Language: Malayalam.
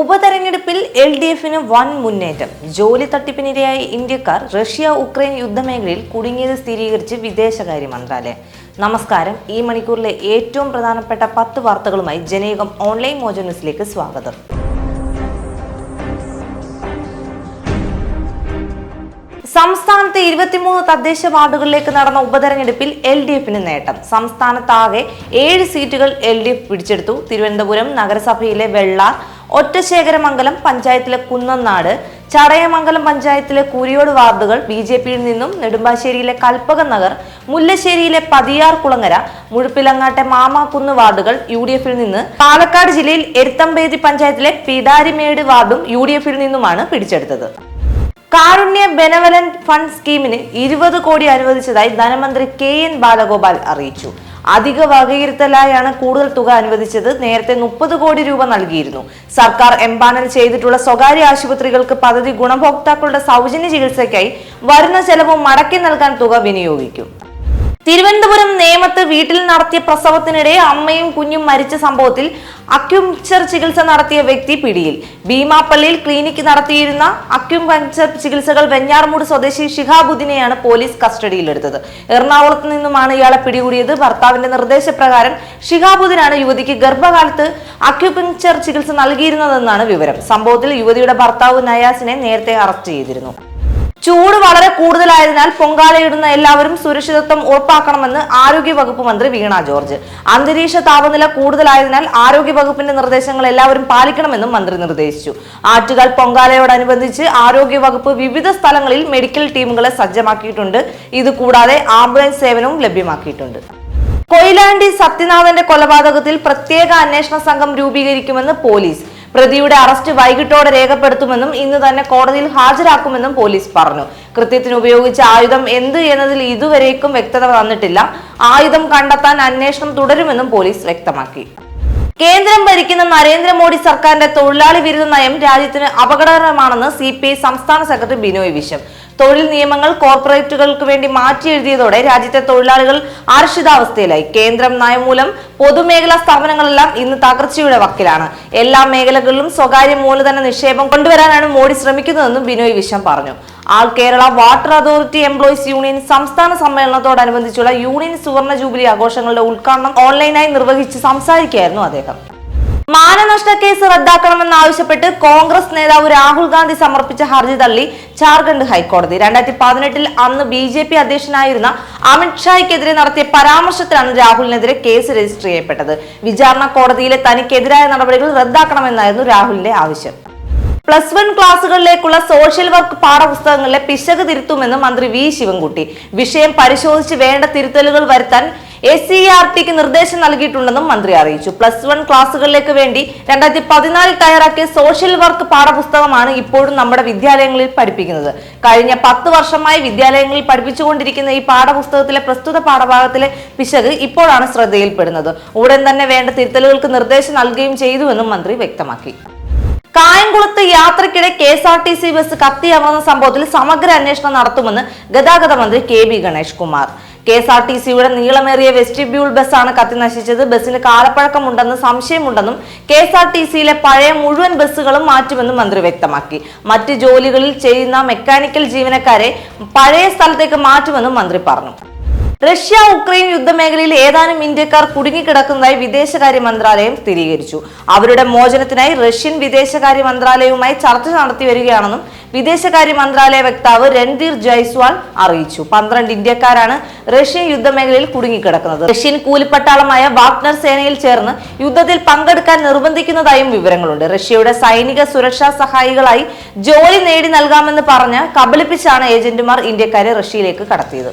ഉപതെരഞ്ഞെടുപ്പിൽ എൽ ഡി എഫിന് വൻ മുന്നേറ്റം. ജോലി തട്ടിപ്പിനിരയായ ഇന്ത്യക്കാർ റഷ്യ ഉക്രൈൻ യുദ്ധമേഖലയിൽ കുടുങ്ങിയത് സ്ഥിരീകരിച്ച് വിദേശകാര്യ മന്ത്രാലയം. നമസ്കാരം. ഈ മണിക്കൂറിലെ ഏറ്റവും പ്രധാനപ്പെട്ട പത്ത് വാർത്തകളുമായി ജനേകം ഓൺലൈൻ മോജ സ്വാഗതം. സംസ്ഥാനത്തെ ഇരുപത്തിമൂന്ന് തദ്ദേശ വാർഡുകളിലേക്ക് നടന്ന ഉപതെരഞ്ഞെടുപ്പിൽ എൽ ഡി എഫിന് നേട്ടം. സംസ്ഥാനത്താകെ ഏഴ് സീറ്റുകൾ എൽ ഡി എഫ് പിടിച്ചെടുത്തു. തിരുവനന്തപുരം നഗരസഭയിലെ വെള്ളാർ ഒറ്റശേഖരമംഗലം പഞ്ചായത്തിലെ കുന്നനാട് ചടയമംഗലം പഞ്ചായത്തിലെ കൂരിയോട് വാർഡുകൾ ബി ജെ പിയിൽ നിന്നും നെടുമ്പാശ്ശേരിയിലെ കൽപ്പക നഗർ മുല്ലശ്ശേരിയിലെ പതിയാർ കുളങ്ങര മുഴുപ്പിലങ്ങാട്ടെ മാമാക്കുന്ന് വാർഡുകൾ യു ഡി എഫിൽ നിന്ന് പാലക്കാട് ജില്ലയിൽ എരുത്തമ്പേതി പഞ്ചായത്തിലെ പിടാരിമേട് വാർഡും യു ഡി എഫിൽ നിന്നുമാണ് പിടിച്ചെടുത്തത്. കാരുണ്യ ബെനവലന്റ് ഫണ്ട് സ്കീമിന് ഇരുപത് കോടി അനുവദിച്ചതായി ധനമന്ത്രി കെ എൻ ബാലഗോപാൽ അറിയിച്ചു. അധിക വകയിരുത്തലായാണ് കൂടുതൽ തുക അനുവദിച്ചത്. നേരത്തെ മുപ്പത് കോടി രൂപ നൽകിയിരുന്നു. സർക്കാർ എംപാനൽ ചെയ്തിട്ടുള്ള സ്വകാര്യ ആശുപത്രികൾക്ക് പദ്ധതി ഗുണഭോക്താക്കളുടെ സൗജന്യ ചികിത്സയ്ക്കായി വരുന്ന ചെലവ് മടക്കി നൽകാൻ തുക വിനിയോഗിക്കും. തിരുവനന്തപുരം നേമത്ത് വീട്ടിൽ നടത്തിയ പ്രസവത്തിനിടെ അമ്മയും കുഞ്ഞും മരിച്ച സംഭവത്തിൽ അക്യുപങ്ചർ ചികിത്സ നടത്തിയ വ്യക്തി പിടിയിൽ. ഭീമാപ്പള്ളിയിൽ ക്ലിനിക്ക് നടത്തിയിരുന്ന അക്യുപങ്ചർ ചികിത്സകൾ വെഞ്ഞാർമൂട് സ്വദേശി ഷിഹാബുദ്ദിനെയാണ് പോലീസ് കസ്റ്റഡിയിലെടുത്തത്. എറണാകുളത്ത് നിന്നുമാണ് ഇയാളെ പിടികൂടിയത്. ഭർത്താവിന്റെ നിർദ്ദേശപ്രകാരം ഷിഹാബുദ്ദിനാണ് യുവതിക്ക് ഗർഭകാലത്ത് അക്യുപങ്ചർ ചികിത്സ നൽകിയിരുന്നതെന്നാണ് വിവരം. സംഭവത്തിൽ യുവതിയുടെ ഭർത്താവ് നയാസിനെ നേരത്തെ അറസ്റ്റ് ചെയ്തിരുന്നു. ചൂട് വളരെ കൂടുതലായതിനാൽ പൊങ്കാലയിടുന്ന എല്ലാവരും സുരക്ഷിതത്വം ഉറപ്പാക്കണമെന്ന് ആരോഗ്യ വകുപ്പ് മന്ത്രി വീണ ജോർജ്. അന്തരീക്ഷ താപനില കൂടുതലായതിനാൽ ആരോഗ്യ വകുപ്പിന്റെ നിർദ്ദേശങ്ങൾ എല്ലാവരും പാലിക്കണമെന്നും മന്ത്രി നിർദ്ദേശിച്ചു. ആറ്റുകാൽ പൊങ്കാലയോടനുബന്ധിച്ച് ആരോഗ്യ വകുപ്പ് വിവിധ സ്ഥലങ്ങളിൽ മെഡിക്കൽ ടീമുകളെ സജ്ജമാക്കിയിട്ടുണ്ട്. ഇത് കൂടാതെ ആംബുലൻസ് സേവനവും ലഭ്യമാക്കിയിട്ടുണ്ട്. കൊയിലാണ്ടി സത്യനാഥന്റെ കൊലപാതകത്തിൽ പ്രത്യേക അന്വേഷണ സംഘം രൂപീകരിക്കുമെന്ന് പോലീസ്. പ്രതിയുടെ അറസ്റ്റ് വൈകിട്ടോടെ രേഖപ്പെടുത്തുമെന്നും ഇന്ന് തന്നെ കോടതിയിൽ ഹാജരാക്കുമെന്നും പോലീസ് പറഞ്ഞു. കൃത്യത്തിന് ഉപയോഗിച്ച ആയുധം എന്ത് എന്നതിൽ ഇതുവരേക്കും വ്യക്തത വന്നിട്ടില്ല. ആയുധം കണ്ടെത്താൻ അന്വേഷണം തുടരുമെന്നും പോലീസ് വ്യക്തമാക്കി. കേന്ദ്രം ഭരിക്കുന്ന നരേന്ദ്രമോദി സർക്കാരിന്റെ തൊഴിലാളി വിരുദ്ധ നയം രാജ്യത്തിന് അപകടകരമാണെന്ന് സി സംസ്ഥാന സെക്രട്ടറി ബിനോയ് വിശ്വം. തൊഴിൽ നിയമങ്ങൾ കോർപ്പറേറ്റുകൾക്ക് വേണ്ടി മാറ്റി എഴുതിയതോടെ രാജ്യത്തെ തൊഴിലാളികൾ അരക്ഷിതാവസ്ഥയിലായി കേന്ദ്രം നയം മൂലം പൊതുമേഖലാ സ്ഥാപനങ്ങളെല്ലാം ഇന്ന് തകർച്ചയുടെ വക്കിലാണ്. എല്ലാ മേഖലകളിലും സ്വകാര്യ മൂലധന നിക്ഷേപം കൊണ്ടുവരാനാണ് മോഡി ശ്രമിക്കുന്നതെന്നും ബിനോയ് വിശ്വം പറഞ്ഞു. All Kerala water authority employees union സംസ്ഥാന സമ്മേളനത്തോടനുബന്ധിച്ചുള്ള യൂണിയൻ സുവർണ ജൂബിലി ആഘോഷങ്ങളുടെ ഉദ്ഘാടനം ഓൺലൈനായി നിർവഹിച്ച് സംസാരിക്കുകയായിരുന്നു അദ്ദേഹം. മാനനഷ്ട കേസ് റദ്ദാക്കണമെന്നാവശ്യപ്പെട്ട് കോൺഗ്രസ് നേതാവ് രാഹുൽ ഗാന്ധി സമർപ്പിച്ച ഹർജി തള്ളി ജാർഖണ്ഡ് ഹൈക്കോടതി. രണ്ടായിരത്തി പതിനെട്ടിൽ അന്ന് ബി ജെ പി അധ്യക്ഷനായിരുന്ന അമിത്ഷായ്ക്കെതിരെ നടത്തിയ പരാമർശത്തിലാണ് രാഹുലിനെതിരെ കേസ് രജിസ്റ്റർ ചെയ്യപ്പെട്ടത്. വിചാരണ കോടതിയിലെ തനിക്കെതിരായ നടപടികൾ റദ്ദാക്കണമെന്നായിരുന്നു രാഹുലിന്റെ ആവശ്യം. പ്ലസ് വൺ ക്ലാസ്സുകളിലേക്കുള്ള സോഷ്യൽ വർക്ക് പാഠപുസ്തകങ്ങളിലെ പിശക് തിരുത്തുമെന്ന് മന്ത്രി വി ശിവൻകുട്ടി. വിഷയം പരിശോധിച്ച് വേണ്ട തിരുത്തലുകൾ വരുത്താൻ എസ് സി ആർ ടിക്ക് നിർദ്ദേശം നൽകിയിട്ടുണ്ടെന്നും മന്ത്രി അറിയിച്ചു. പ്ലസ് വൺ ക്ലാസ്സുകളിലേക്ക് വേണ്ടി രണ്ടായിരത്തി പതിനാലിൽ തയ്യാറാക്കിയ സോഷ്യൽ വർക്ക് പാഠപുസ്തകമാണ് ഇപ്പോഴും നമ്മുടെ വിദ്യാലയങ്ങളിൽ പഠിപ്പിക്കുന്നത്. കഴിഞ്ഞ പത്ത് വർഷമായി വിദ്യാലയങ്ങളിൽ പഠിപ്പിച്ചുകൊണ്ടിരിക്കുന്ന ഈ പാഠപുസ്തകത്തിലെ പ്രസ്തുത പാഠഭാഗത്തിലെ പിശക് ഇപ്പോഴാണ് ശ്രദ്ധയിൽപ്പെടുന്നത്. ഉടൻ തന്നെ വേണ്ട തിരുത്തലുകൾക്ക് നിർദ്ദേശം നൽകുകയും ചെയ്തുവെന്നും മന്ത്രി വ്യക്തമാക്കി. കായംകുളത്ത് യാത്രക്കിടെ K S R T C bus കത്തിയമർന്ന സംഭവത്തിൽ സമഗ്ര അന്വേഷണം നടത്തുമെന്ന് ഗതാഗത മന്ത്രി K B Ganesh Kumar K S R T സിയുടെ നീളമേറിയ വെസ്റ്റിബ്യൂൾ ബസ്സാണ് കത്തി നശിച്ചത്. ബസ്സിന് കാലപ്പഴക്കമുണ്ടെന്ന് സംശയമുണ്ടെന്നും കെ എസ് ആർ ടി സിയിലെ പഴയ മുഴുവൻ ബസ്സുകളും മാറ്റുമെന്നും മന്ത്രി വ്യക്തമാക്കി. മറ്റ് ജോലികളിൽ ചെയ്യുന്ന മെക്കാനിക്കൽ ജീവനക്കാരെ പഴയ സ്ഥലത്തേക്ക് മാറ്റുമെന്നും മന്ത്രി പറഞ്ഞു. റഷ്യ ഉക്രൈൻ യുദ്ധമേഖലയിൽ ഏതാനും ഇന്ത്യക്കാർ കുടുങ്ങിക്കിടക്കുന്നതായി വിദേശകാര്യ മന്ത്രാലയം സ്ഥിരീകരിച്ചു. അവരുടെ മോചനത്തിനായി റഷ്യൻ വിദേശകാര്യ മന്ത്രാലയവുമായി ചർച്ച നടത്തി വരികയാണെന്നും വിദേശകാര്യ മന്ത്രാലയ വക്താവ് രൺധീർ ജയ്സ്വാൾ അറിയിച്ചു. പന്ത്രണ്ട് ഇന്ത്യക്കാരാണ് റഷ്യൻ യുദ്ധമേഖലയിൽ കുടുങ്ങിക്കിടക്കുന്നത്. റഷ്യൻ കൂലിപ്പട്ടാളമായ വാഗ്നർ സേനയിൽ ചേർന്ന് യുദ്ധത്തിൽ പങ്കെടുക്കാൻ നിർബന്ധിക്കുന്നതായും വിവരങ്ങളുണ്ട്. റഷ്യയുടെ സൈനിക സുരക്ഷാ സഹായികളായി ജോലി നേടി നൽകാമെന്ന് പറഞ്ഞ് കബളിപ്പിച്ചാണ് ഏജന്റുമാർ ഇന്ത്യക്കാരെ റഷ്യയിലേക്ക് കടത്തിയത്.